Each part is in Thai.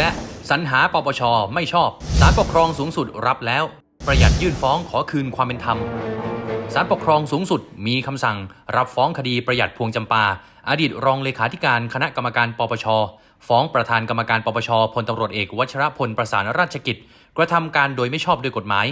และสรรหาปปชไม่ชอบศาลปกครองสูงสุดรับแล้ว ประหยัดยื่นฟ้องขอคืนความเป็นธรรมศาลปกครองสูงสุดมีคำสั่ง รับฟ้องคดีประหยัดพวงจำปา อดีตรองเลขาธิการคณะกรรมการปปช ฟ้องประธานกรรมการปปชพลตำรวจเอกวัชรพลประสานราชกิจ กระทำการโดยไม่ชอบด้วยกฎหมาย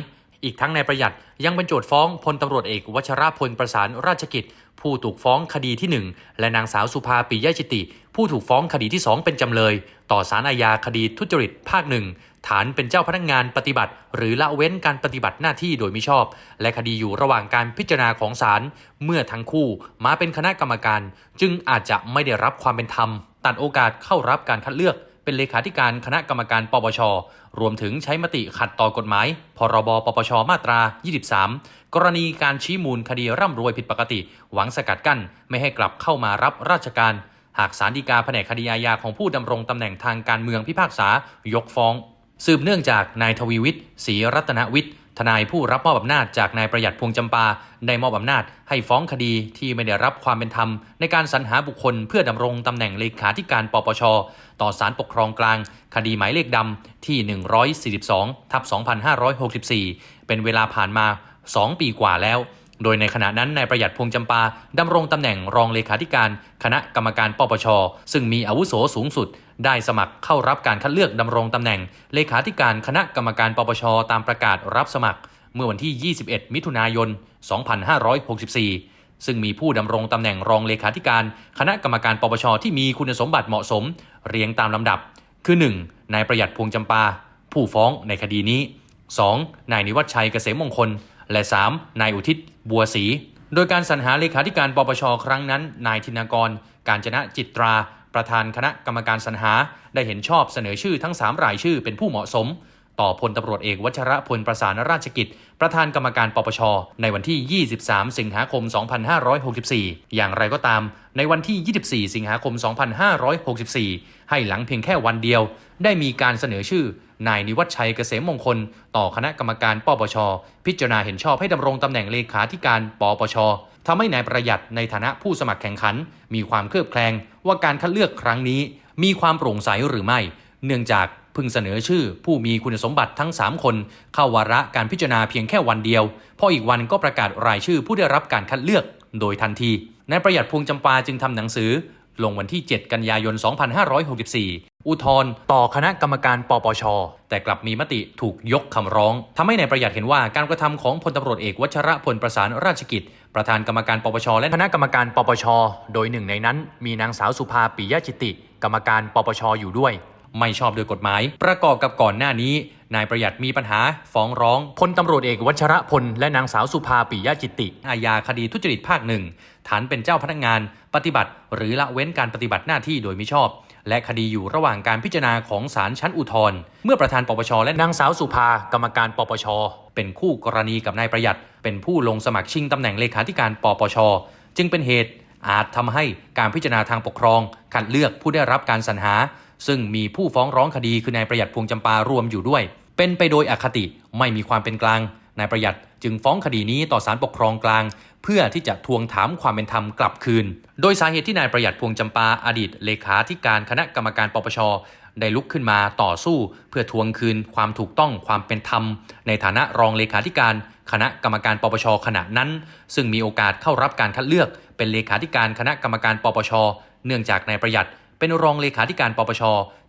อีกทั้งนายประหยัดยังเป็นโจทฟ้องพลตำรวจเอกวัชรพลประสานราชกิจ ผู้ถูกฟ้องคดีที่ 1 และนางสาวสุภาปิยะจิติ ผู้ถูกฟ้องคดีที่ 2 เป็นจำเลย ต่อสารอาญาคดีทุจริตภาคหนึ่งฐานเป็นเจ้าพนักงานปฏิบัติ หรือละเว้นการปฏิบัติหน้าที่โดยมิชอบ และคดีอยู่ระหว่างการพิจารณาของศาลเมื่อทั้งคู่มาเป็นคณะกรรมการ จึงอาจจะไม่ได้รับความเป็นธรรม ตัดโอกาสเข้ารับการคัดเลือก เป็นเลขาธิการคณะกรรมการปปช รวมถึงใช้มติขัดต่อกฎหมาย พรบปปช มาตรา 23 กรณีการชี้มูลคดีร่ำรวยผิดปกติ หวังสกัดกั้น ไม่ให้กลับเข้ามารับราชการ หากสารดีกาแผนกคดีอาญาของผู้ดำรงตำแหน่งทางการเมืองพิพากษายกฟ้อง สืบเนื่องจากนายทวีวิทย์ศรีรัตนวิทย์ ทนายผู้รับมอบอำนาจจากนายประหยัดพวงจำปาได้มอบอำนาจให้ฟ้องคดีที่ไม่ได้รับความเป็นธรรม ในการสรรหาบุคคลเพื่อดำรงตำแหน่งเลขาธิการปปช ต่อศาลปกครองกลาง คดีหมายเลขดำที่ 142ทับ2564 เป็นเวลาผ่านมา 2 ปีกว่าแล้ว โดยในขณะนั้นนายประหยัดพวงจำปาดำรงตำแหน่งรองเลขาธิการคณะกรรมการปปช ซึ่งมีอาวุโสสูงสุด ได้สมัครเข้ารับการคัดเลือกดำรงตำแหน่ง เลขาธิการคณะกรรมการปปช ตามประกาศรับสมัคร เมื่อวันที่ 21 มิถุนายน 2564 ซึ่งมีผู้ดำรงตำแหน่งรองเลขาธิการ คณะกรรมการปปชที่มีคุณสมบัติเหมาะสม เรียงตามลำดับ คือ 1. นายประหยัดพวงจำปา ผู้ฟ้องในคดีนี้ 2. นายนิวัฒชัยเกษมมงคล และ 3. นายอุทิศบัวศรีโดยการสรรหาเลขาธิการปปชครั้งนั้น นายธินากร การจนะจิตรา ประธานคณะกรรมการสรรหา ได้เห็นชอบเสนอชื่อทั้ง 3 รายชื่อเป็นผู้เหมาะสม ต่อพลตำรวจเอกวัชระพลประสานราชกิจ ประธานกรรมการปปช ในวันที่ 23 สิงหาคม 2564 อย่างไรก็ตาม ในวันที่ 24 สิงหาคม 2564 ให้หลังเพียงแค่วันเดียว ได้มีการเสนอชื่อนายนิวัฒชัยเกษมมงคล ต่อคณะกรรมการปปช พิจารณาเห็นชอบให้ดำรงตำแหน่งเลขาธิการปปชทำให้นายประหยัดในฐานะผู้สมัครแข่งขัน มีความเคลือบแคลงว่าการคัดเลือกครั้งนี้ มีความโปร่งใสหรือไม่ เนื่องจากพิ่งเสนอชื่อ ผู้มีคุณสมบัติทั้ง 3 คน เข้าวาระการพิจารณาเพียงแค่วันเดียว พออีกวันก็ประกาศรายชื่อผู้ได้รับการคัดเลือกโดยทันทีนายประหยัดพวงจำปาจึงทำหนังสือ ลงวันที่ 7 กันยายน 2564 อุทธรณ์ต่อคณะกรรมการปปช แต่กลับมีมติถูกยกคำร้องทำให้นายประหยัดเห็นว่าการกระทำของพลตำรวจเอกวัชระพลประสานราชกิจ ประธานกรรมการปปช และคณะกรรมการปปช โดยหนึ่งในนั้น มีนางสาวสุภาปิยจิติ กรรมการปปชอยู่ด้วยไม่ชอบด้วยกฎหมาย ประกอบกับก่อนหน้านี้ นายประหยัดมีปัญหา ฟ้องร้องพลตำรวจเอกวัชระพล และนางสาวสุภาปิยจิติ อาญาคดีทุจริตภาคหนึ่งฐานเป็นเจ้าพนักงาน ปฏิบัติ หรือละเว้นการปฏิบัติหน้าที่โดยมิชอบ และคดีอยู่ระหว่างการพิจารณาของศาลชั้นอุทธรณ์เมื่อประธานปปชและนางสาวสุภากรรมการปปช เป็นคู่กรณีกับนายประหยัด เป็นผู้ลงสมัครชิงตำแหน่งเลขาธิการปปช จึงเป็นเหตุอาจทำให้การพิจารณาทางปกครองคัดเลือกผู้ได้รับการสรรหา ซึ่งมีผู้ฟ้องร้องคดีคือนายประหยัดพวงจำปารวมอยู่ด้วย เป็นไปโดยอคติไม่มีความเป็นกลางนายประหยัดจึงฟ้องคดีนี้ต่อศาลปกครองกลาง เพื่อที่จะทวงถามความเป็นธรรมกลับคืน โดยสาเหตุที่นายประหยัดพวงจำปาอดีตเลขาธิการคณะกรรมการปปชได้ลุกขึ้นมาต่อสู้เพื่อทวงคืนความถูกต้องความเป็นธรรม ในฐานะรองเลขาธิการ คณะกรรมการปปชขณะนั้น ซึ่งมีโอกาสเข้ารับการคัดเลือกเป็นเลขาธิการคณะกรรมการปปชเนื่องจากนายประหยัดเป็นรองเลขาธิการปปช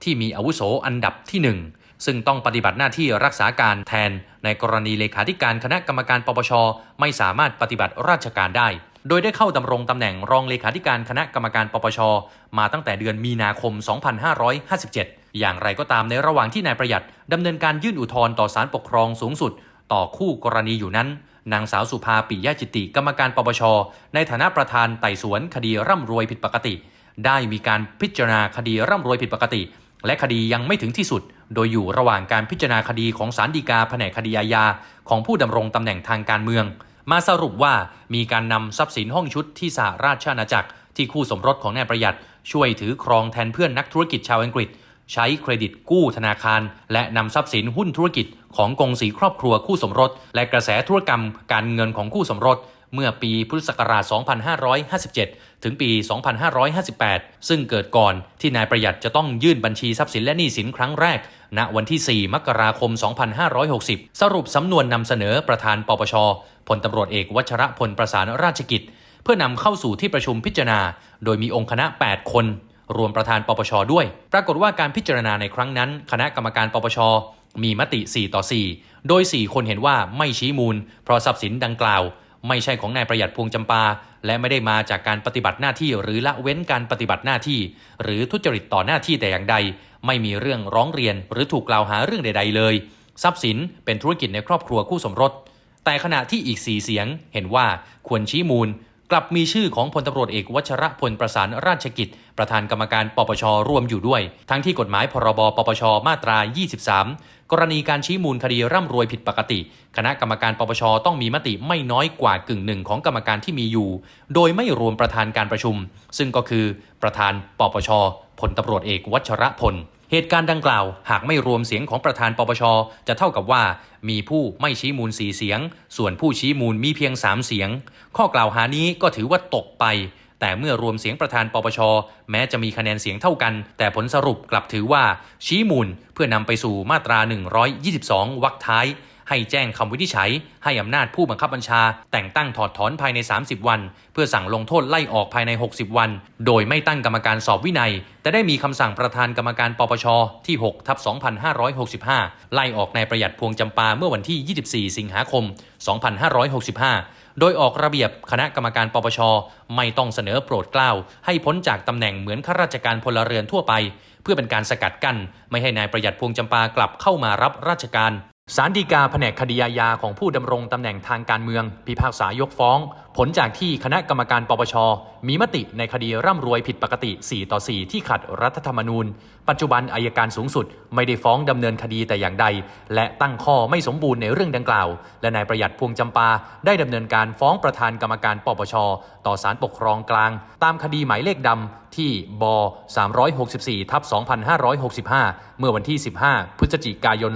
ที่มีอาวุโสอันดับที่หนึ่ง ซึ่งต้องปฏิบัติหน้าที่รักษาการแทน ในกรณีเลขาธิการคณะกรรมการปปช ไม่สามารถปฏิบัติราชการได้ โดยได้เข้าดำรงตำแหน่งรองเลขาธิการคณะกรรมการปปช มาตั้งแต่เดือนมีนาคม 2557 อย่างไรก็ตามในระหว่างที่นายประหยัดดำเนินการยื่นอุทธรณ์ต่อศาลปกครองสูงสุด ต่อคู่กรณีอยู่นั้นนางสาวสุภาปิยะจิติ กรรมการปปช ในฐานะประธานไต่สวนคดีร่ำรวยผิดปกติ ได้มีการพิจารณาคดีร่ำรวยผิดปกติ และคดียังไม่ถึงที่สุด โดยอยู่ระหว่างการพิจารณาคดีของศาลฎีกาแผนกคดีอาญาของผู้ดำรงตำแหน่งทางการเมือง มาสรุปว่ามีการนำทรัพย์สินห้องชุดที่สหราชอาณาจักร ที่คู่สมรสของนายประหยัด ช่วยถือครองแทนเพื่อนนักธุรกิจชาวอังกฤษ ใช้เครดิตกู้ธนาคาร และนำทรัพย์สินหุ้นธุรกิจของกองสีครอบครัวคู่สมรส และกระแสธุรกรรม การเงินของคู่สมรส เมื่อปีพุทธศักราช 2557 ถึงปี 2558 ซึ่งเกิดก่อนที่นายประหยัดจะต้องยื่นบัญชีทรัพย์สินและหนี้สินครั้งแรก ณ วันที่ 4 มกราคม 2560 สรุปสำนวนนำเสนอประธานปปช พลตำรวจเอกวัชระพลประสานราชกิจ เพื่อนำเข้าสู่ที่ประชุมพิจารณา โดยมีองค์คณะ 8 คนรวมประธานปปชด้วย ปรากฏว่าการพิจารณาในครั้งนั้น คณะกรรมการปปช มีมติ 4 ต่อ 4 โดย 4 คนเห็นว่าไม่ชี้มูล เพราะทรัพย์สินดังกล่าว ไม่ใช่ของนายประหยัดพวงจำปา และไม่ได้มาจากการปฏิบัติหน้าที่หรือละเว้นการปฏิบัติหน้าที่ หรือทุจริตต่อหน้าที่แต่อย่างใด ไม่มีเรื่องร้องเรียนหรือถูกกล่าวหาเรื่องใด ๆ เลย ทรัพย์สินเป็นธุรกิจในครอบครัวคู่สมรส แต่ขณะที่อีกสี่เสียงเห็นว่าควรชี้มูล กลับมีชื่อของพลตำรวจเอกวัชระพลประสานราชกิจ ประธานกรรมการปปชร่วมอยู่ด้วย ทั้งที่กฎหมายพรบปปชมาตรา 23 กรณีการชี้มูลคดีร่ำรวยผิดปกติ คณะกรรมการปปชต้องมีมติไม่น้อยกว่ากึ่งหนึ่งของกรรมการที่มีอยู่ โดยไม่รวมประธานการประชุม ซึ่งก็คือประธานปปชพลตำรวจเอกวัชระพล เหตุการณ์ดังกล่าว หากไม่รวมเสียงของประธานปปช จะเท่ากับว่า มีผู้ไม่ชี้มูลสีเสียง ส่วนผู้ชี้มูลมีเพียง 3 เสียง ข้อกล่าวหานี้ก็ถือว่าตกไป แต่เมื่อรวมเสียงประธานปปช แม้จะมีคะแนนเสียงเท่ากัน แต่ผลสรุปกลับถือว่าชี้มูลเพื่อนำไปสู่มาตรา 122วรรคท้าย ให้แจ้งคำวินิจฉัย ให้อำนาจผู้บังคับบัญชา แต่งตั้งถอดถอนภายใน 30 วัน เพื่อสั่งลงโทษไล่ออกภายใน 60 วัน โดยไม่ตั้งกรรมการสอบวินัย แต่ได้มีคำสั่งประธานกรรมการปปชที่6ทับ2565 ไล่ออกนายประหยัดพวงจำปาเมื่อวันที่ 24 สิงหาคม 2565 โดยออกระเบียบคณะกรรมการปปชไม่ต้องเสนอโปรดเกล้าให้พ้นจากตำแหน่งเหมือนข้าราชการพลเรือนทั่วไป เพื่อเป็นการสกัดกั้น ไม่ให้นายประหยัดพวงจำปากลับเข้ามารับราชการ สารดีกาแผนกคดีอาญาของผู้ดำรงตำแหน่งทางการเมือง พิพากษายกฟ้อง ผลจากที่คณะกรรมการปปช มีมติในคดีร่ำรวยผิดปกติ 4 ต่อ 4 ที่ขัดรัฐธรรมนูญ ปัจจุบันอายการสูงสุด ไม่ได้ฟ้องดำเนินคดีแต่อย่างใด และตั้งข้อไม่สมบูรณ์ในเรื่องดังกล่าว และนายประหยัดพวงจำปา ได้ดำเนินการฟ้องประธานกรรมการปปช ต่อศาลปกครองกลาง ตามคดีหมายเลขดำที่บ364ทับ2565 เมื่อวันที่ 15 พฤศจิกายน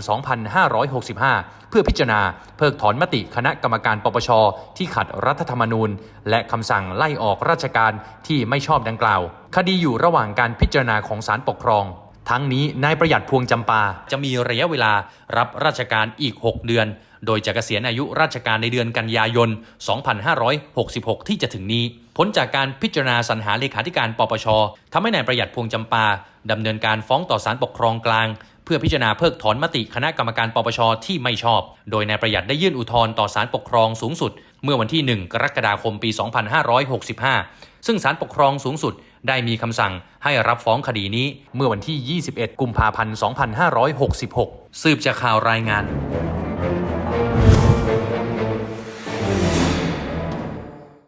2565 เพื่อพิจารณาเพิกถอนมติคณะกรรมการปปช ที่ขัดรัฐธรรมนูญนูญ และคำสั่งไล่ออกราชการที่ไม่ชอบดังกล่าว คดีอยู่ระหว่างการพิจารณาของศาลปกครอง ทั้งนี้นายประหยัดพวงจำปา จะมีระยะเวลารับราชการอีก 6 เดือน โดยจะเกษียณอายุราชการในเดือนกันยายน 2566 ที่จะถึงนี้ ผลจากการพิจารณาสรรหาเลขาธิการปปชทำให้นายประหยัดพวงจำปาดำเนินการฟ้องต่อศาลปกครองกลางเพื่อพิจารณาเพิกถอนมติคณะกรรมการปปชที่ไม่ชอบ โดยนายประหยัดได้ยื่นอุทธรณ์ต่อศาลปกครองสูงสุด เมื่อวันที่ 1 กรกฎาคมปี 2565 ซึ่งศาลปกครองสูงสุดได้มีคำสั่งให้รับฟ้องคดีนี้เมื่อวันที่ 21 กุมภาพันธ์ 2566 สืบจากข่าวรายงาน